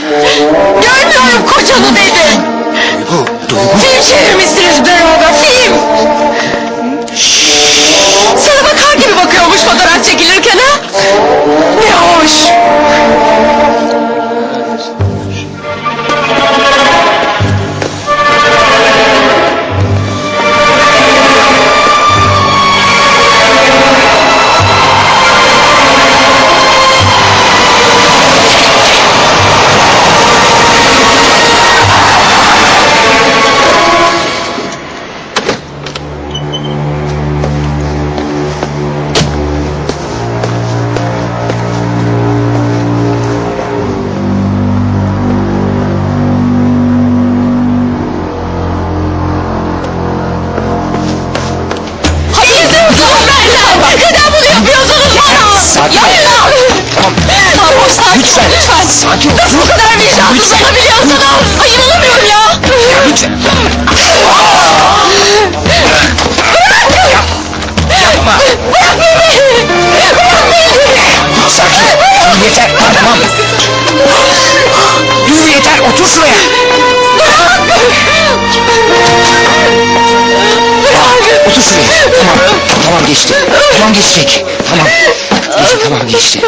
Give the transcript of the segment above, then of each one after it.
Görmüyorum kocanı dedim. Duygu, Duygu. Film Sakin ol. Tamam. Tamam sakin Lütfen. ol lütfen. Sakin ol. Nasıl bu kadar vicdansız Lütfen. olabiliyorsunuz? Ay inanamıyorum ya. Lütfen. Yapma. Bırak beni. Bırak beni. Sakin. Yürü yeter. Tamam. Yürü yeter. Otur şuraya. Otur şuraya. Tamam. Tamam geçti. Tamam geçecek. Tamam. Geçti tamam geçti.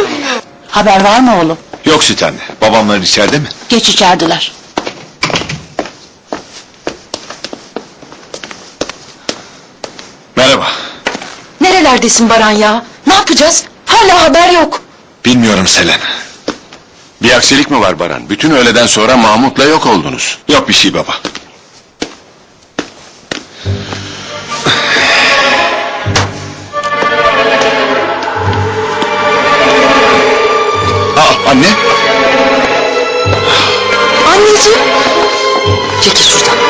Haber var mı oğlum? Yok süt anne. Babamlar içeride mi? Geç içerdiler. Merhaba. Nerelerdesin Baran ya? Ne yapacağız? Hala haber yok. Bilmiyorum Selen. Bir aksilik mi var Baran? Bütün öğleden sonra Mahmut'la yok oldunuz. Yok bir şey baba. Anne! Anneciğim! Çekil şuradan.